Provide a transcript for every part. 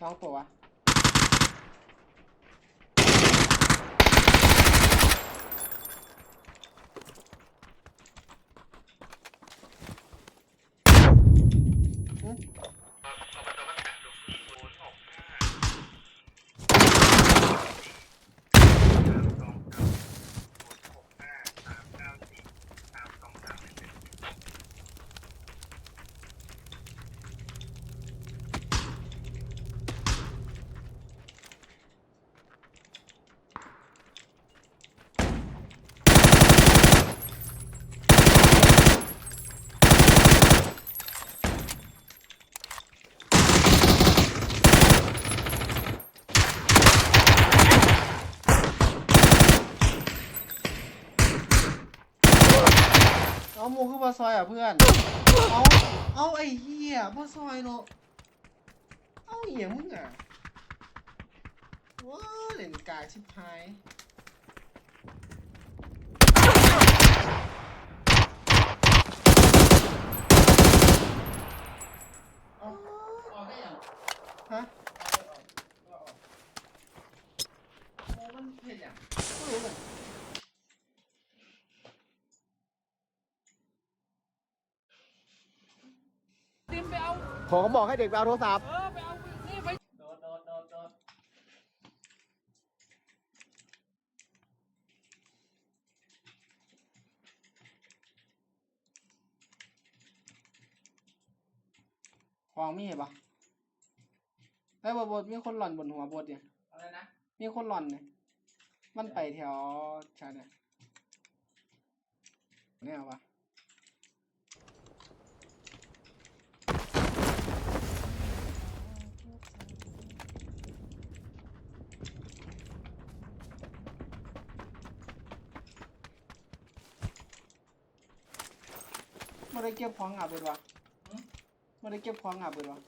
ช่องตัววะ เอาหมูคือปลาซอยอะเพื่อน เอา เอาไอ้เหี้ยปลาซอยเนาะเอาเหี้ยมึงอะว้าเล่นกายชิบหายเอาออกได้ยังฮะเอาออกโอ้มันเห็นยังไม่รู้เลย ติมไปเอา ผมบอกให้เด็กไปเอาโทรศัพท์เออไปเอานี่ไปโดดโดดโดดโดดของมีเห็นปะไอ้ยบดบดมีคนหล่อนบนหัวบดเนี่ย อะไรนะมีคนหล่อนเนี่ย มันไปแถวชาเนี่ยเนี่ยเอาปะ ได้เก็บของอับเลยวะไม่ได้เก็บของอับเลยวะ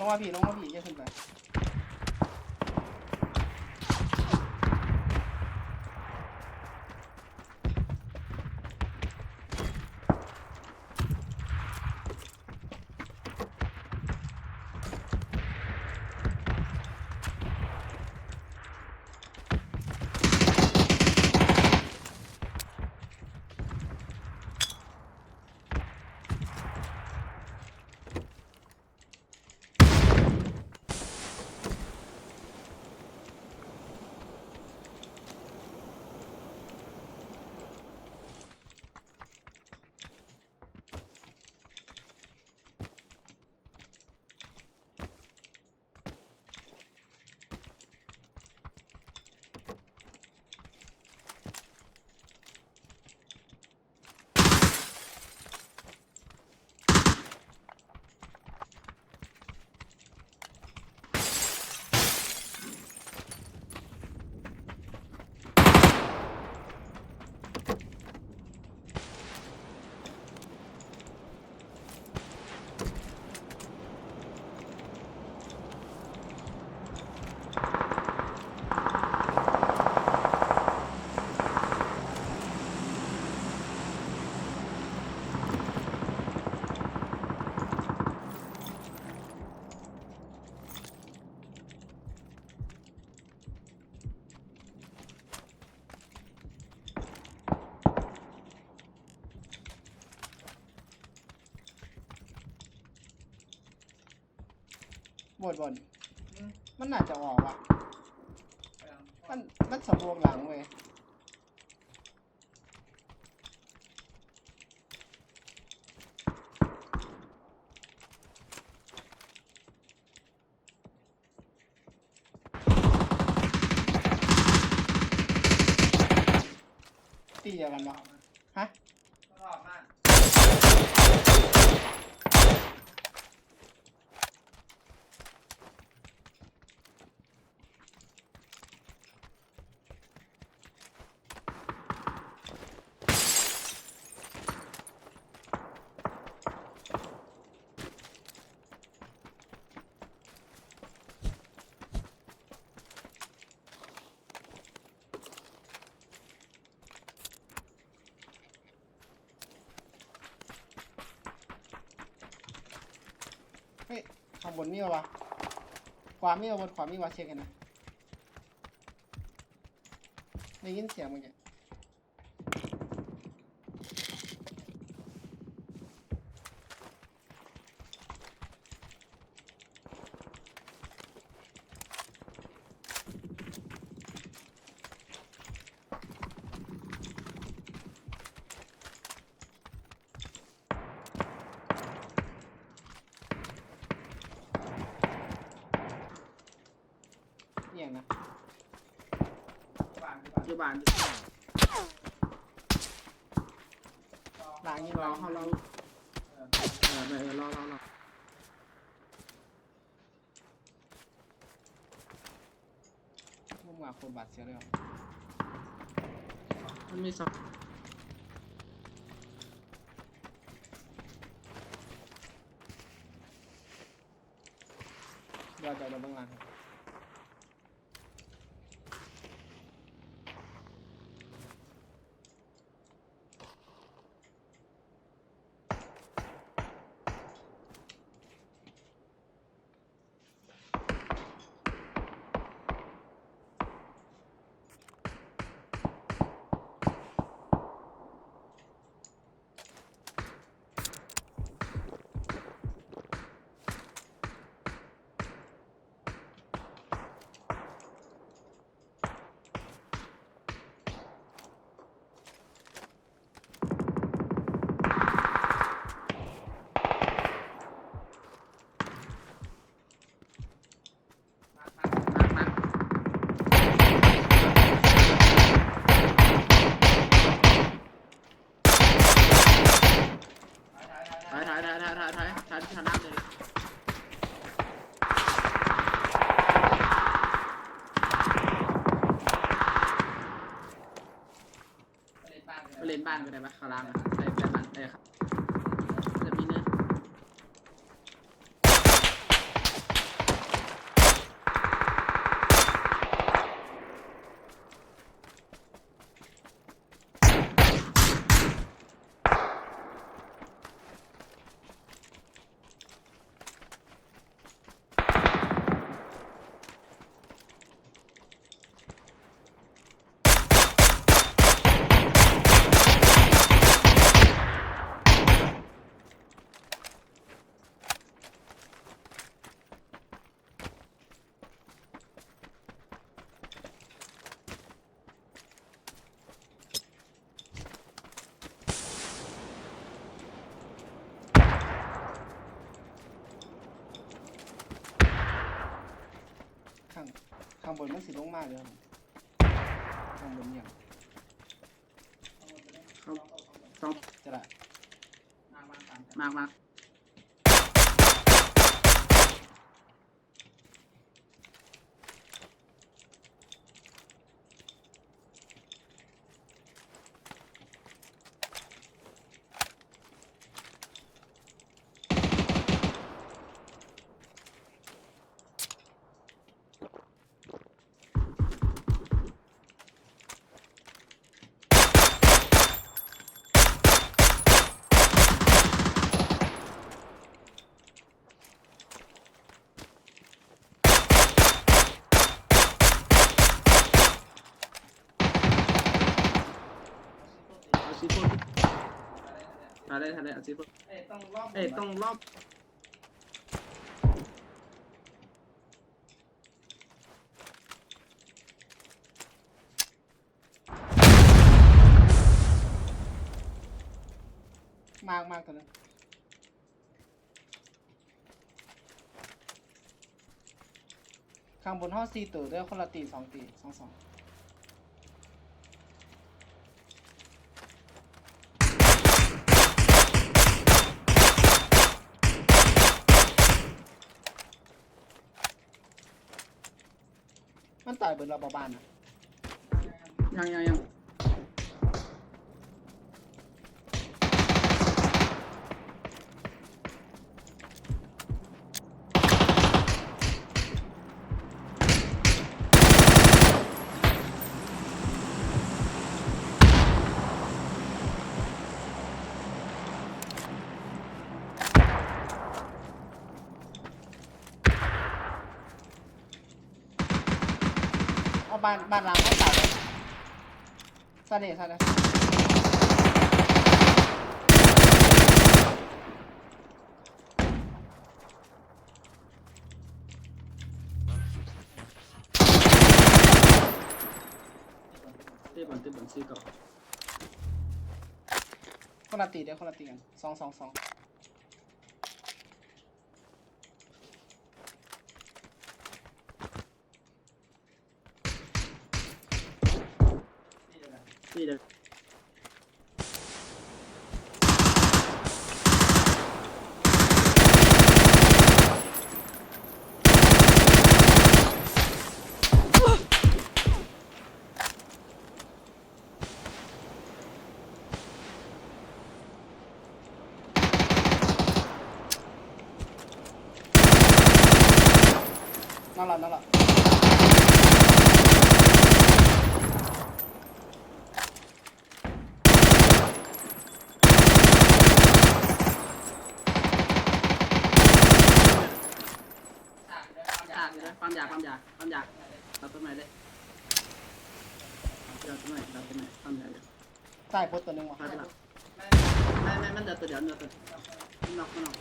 ลงมาผีลงมาผีจะขึ้นไป ดบดอืมมันน่าจะออกว่ะ มัน มันสำรวงหลังเว้ยตีเดียวกันปะฮะ รอบมาก ข้างบนมีวะขวามีวะบนขวามีวะเช็คกันนะได้ยินเสียงมั้งเนี่ยอียงนะ บ้านที่ บานอย่านหลังยิงรอเราเขาเราเออเออเออรอรอรอมุ่งหาคนบาดเสียเลยเหรอมันมีสองเดี๋ยวเดี๋ยวเดี๋ยวเบื้องงครับ เลนบ้านก็ได้ไหมข้างล่างใส่ใส่บ้านได้ครับ มันสิลงมากเลยครับข้างบนเนี่ยเขาสองจะได้มากมาก ได้ทันได้อาชีพเอ้ต้องรอบเอ้ต้องรอบมากมากตอนนึงข้างบนห้องสี่ตัวด้วคนละตีสองตีสองสอง ต่อยเบิร์เราเบาบ้านนะยังยังยัง บ้านบ้านหลังเขาต่อยเลยซาเดซาเดเต้บอลเต้บอลซีก่อนคนละตีเด้อคนละตีกันสองสองสอง นี่เลยนั่นแหละนั่นแหละ อยากเล ยากความอยากความอยากเราต้นไม้เลยเราต้นไม้เราต้นไม้ความอยากใต้โพสตัวหนึงว่ะพลาดละไม่ไม่มันเดือดตัวเดียวเดือดตัวนนอกนนอก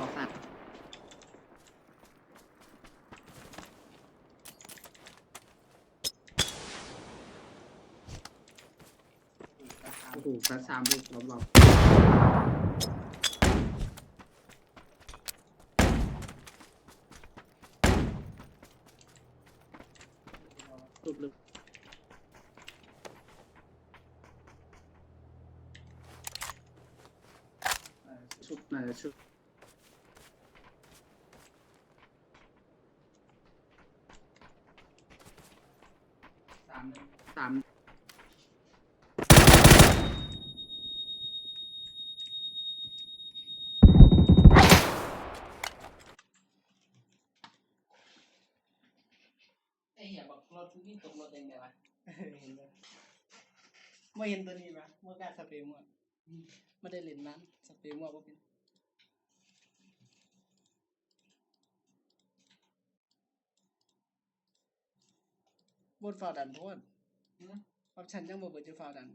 ออกสัตว์โอ้โหกระสามลูกรอบๆลูกลึก ชุบไหนชุบสามหนึ่งสามไอ้เหี้ยบอกรถทุกที่ตกรถเองไงวะเห็นเลยไม่เห็นตัวนี้ปะเมื่อกล้าสเปรย์มั่ว ไม่ได้เล่นนั้นสเปรย์มั่วบ่เป็นบนฝ่าดันโพดออปชันยังบ่เบิดจะฝ่าดัน